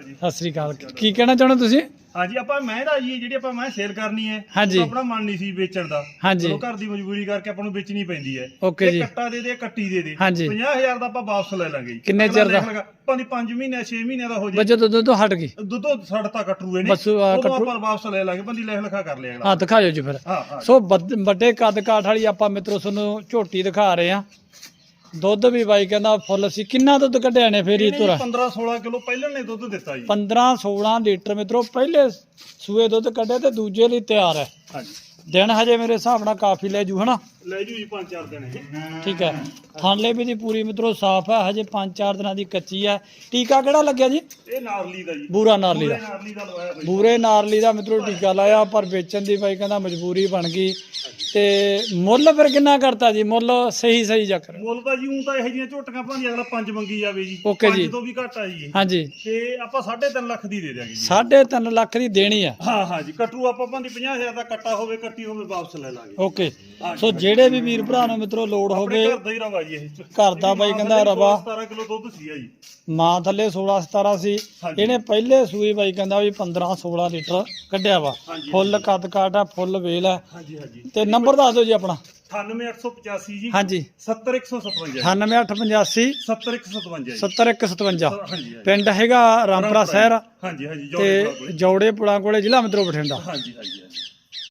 ਜੀ ਸਤਿ ਸ੍ਰੀ ਅਕਾਲ। ਕੀ ਕਹਿਣਾ ਚਾਹੁੰਦੇ ਤੁਸੀਂ? ਹਾਂਜੀ ਆਪਾਂ ਮੈਂ ਦਾ ਜੀ ਜਿਹੜੀ ਆਪਾਂ ਮੈਂ ਸੇਲ ਕਰਨੀ ਹੈ ਹਾਂਜੀ। ਉਹ ਆਪਣਾ ਮਨ ਨਹੀਂ ਸੀ ਵੇਚਣ ਦਾ। ਹਾਂਜੀ। ਚਲੋ ਘਰ ਦੀ ਮਜਬੂਰੀ ਕਰਕੇ ਆਪਾਂ ਨੂੰ ਵੇਚਣੀ ਪੈਂਦੀ ਹੈ। ਓਕੇ ਇਹ ਜੀ। ਕੱਟਾ ਦੇ ਦੇ ਕੱਟੀ ਦੇ ਦੇ। ਹਾਂਜੀ। 50000 ਦਾ ਆਪਾਂ ਵਾਪਸ ਲੈ ਲਾਂਗੇ ਜੀ। ਕਿੰਨੇ ਅਗਲਾ ਚਿਰ ਦਾ? ਦੇਖ ਲਗਾ, ਭਾਵੇਂ 5 ਮਹੀਨੇ 6 ਮਹੀਨੇ ਦਾ ਹੋ ਜਾਏ। ਬੱਚੇ ਦੁੱਧ ਤੋਂ ਹਟ ਗਈ। ਦੁੱਧੋਂ ਸੜਤਾ ਕਟਰੂਏ ਨੇ ਬਸ, ਆਹ ਉਦੋਂ ਕਟਰੂ- ਆਪਾਂ ਵਾਪਸ ਲੈ ਲਾਂਗੇ। ਬੰਦੀ ਲਿਖ ਲਿਖਾ ਕਰ ਲਿਆ ਅਗਲਾ। ਹਾਂ ਦਿਖਾਇਓ ਜੀ ਫਿਰ। ਹਾਂ ਹਾਂ। ਸੋ ਵੱਡ- ਵੱਡੇ ਕੱਦ ਕਾਠ ਵਾਲੀ ਆਪਾਂ ਮਿੱਤਰੋ ਤੁਹਾਨੂੰ ਝੋਟੀ ਦਿਖਾ ਰਹੇ ਆ ਦੁੱਧ ਵੀ ਬਾਈ ਕਹਿੰਦਾ ਫੁੱਲ ਸੀ। ਕਿੰਨਾ ਦੁੱਧ ਕੱਢਿਆ ਨੇ ਫੇਰ ਹੀ ਇਹਨੇ ਤੁਰਾ 15 16 ਕਿਲੋ ਪਹਿਲਾਂ ਨੇ ਦੁੱਧ ਦਿੱਤਾ ਜੀ। 15 16 ਲੀਟਰ ਮਿੱਤਰੋ ਪਹਿਲੇ ਸੂਏ ਦੁੱਧ ਕੱਢਿਆ ਤੇ ਦੂਜੇ ਲਈ ਤਿਆਰ ਹੈ। ਹਾਂਜੀ। ਦਿਨ ਹਜੇ ਮੇਰੇ ਹਿਸਾਬ ਨਾਲ ਕਾਫੀ ਲੈ ਜੂ ਹਨਾ? ਲੈ ਜੂ ਜੀ 5-4 ਦਿਨ ਇਹ। ਠੀਕ ਹੈ। ਥਾਂਲੇ ਵੀ ਦੀ ਪੂਰੀ ਮਿੱਤਰੋ ਸਾਫ਼ ਹੈ ਹਜੇ 5-4 ਦਿਨਾਂ ਦੀ ਕੱਚੀ ਹੈ। ਟੀਕਾ ਕਿਹੜਾ ਲੱਗਿਆ ਜੀ? ਇਹ ਨਾਰਲੀ ਦਾ ਜੀ। ਬੂਰਾ ਨਾਰਲੀ ਦਾ। ਬੂਰੇ ਨਾਰਲੀ ਦਾ ਮਿੱਤਰੋ ਟੀਕਾ ਲਾਇਆ ਪਰ ਵੇਚਣ ਦੀ ਬਾਈ ਕਹਿੰਦਾ ਮਜਬੂਰੀ ਬਣ ਗਈ। ਤੇ ਮੁੱਲ ਫਿਰ ਕਿੰਨਾ ਕਰਤਾ ਜੀ? ਮੁੱਲ ਸਹੀ ਸਹੀ ਚੱਕਰ। ਮੁੱਲ ਤਾਂ ਜੀ ਉਹ ਤਾਂ ਇਹੋ ਜਿਹੀਆਂ ਝੋਟੀਆਂ ਭਾਂਦੀ ਅਗਲਾ 5 ਮੰਗੀ ਜਾਵੇ ਜੀ। ਜੀ। ਤੋਂ ਵੀ ਘੱਟ ਆ ਜੀ ਇਹ। ਹਾਂਜੀ। ਤੇ ਆਪਾਂ 3.5 ਲੱਖ ਦੀ ਦੇ ਦਿਆਂਗੇ ਜੀ। 3.5 ਲੱਖ ਦੀ ਦੇਣੀ ਆ। ਹਾਂ ਹਾਂ ਜੀ। ਕਟਰੂ ਆਪਾਂ ਭਾਂਦੀ 50000 ਦਾ ਕੱਟਾ ਹੋਵੇ ਕੱਟੀ ਹੋਵੇ ਵਾਪਸ ਲੈ ਲਾਂਗੇ। ਓਕੇ। ਸੋ ਜਿਹੜੇ ਵੀ ਵੀਰ ਭਰਾ ਨੂੰ ਮਿੱਤਰੋ ਲੋੜ ਆਪਣੇ ਹੋਵੇ ਘਰ ਦਾ ਹੀ ਰਵਾ ਜੀ ਇਹ। ਘਰ ਦਾ ਬਾਈ ਕਹਿੰਦਾ ਰਵਾ। 17 ਕਿਲੋ ਦੁੱਧ ਸੀ ਜੀ। ਮਾਂ ਥੱਲੇ 16 17 ਸੀ। ਹਾਂਜੀ। ਇਹਨੇ ਪਹਿਲੇ ਸੂਈ ਬਾਈ ਕਹਿੰਦਾ ਵੀ 15 16 ਲੀਟਰ ਕੱਢਿਆ ਵਾ। ਹਾਂਜੀ। ਫੁੱਲ ਕੱਦ ਕਾਟ ਆ ਫੁੱਲ ਵੇਲ ਆ। ਹਾਂਜੀ ਹਾਂਜੀ। ਤੇ ਨੰਬਰ ਦੱਸ ਦਿਓ ਜੀ ਆਪਣਾ। 98885 ਜੀ। ਹਾਂਜੀ। 70157 98885 70157 ਜੀ। 70157 ਹਾਂਜੀ ਹਾਂਜੀ। ਪਿੰਡ ਹੈਗਾ ਰਾਮਪੁਰਾ ਸ਼ਹਿਰ। ਹਾਂਜੀ ਹਾਂਜੀ ਤੇ ਜੋੜੇ ਪੁਲਾਂ ਕੋਲੇ। ਜ਼ਿਲ੍ਹਾ ਮਿੱਤਰੋ ਬਠਿੰਡਾ। ਹਾਂਜੀ ਹਾਂਜੀ।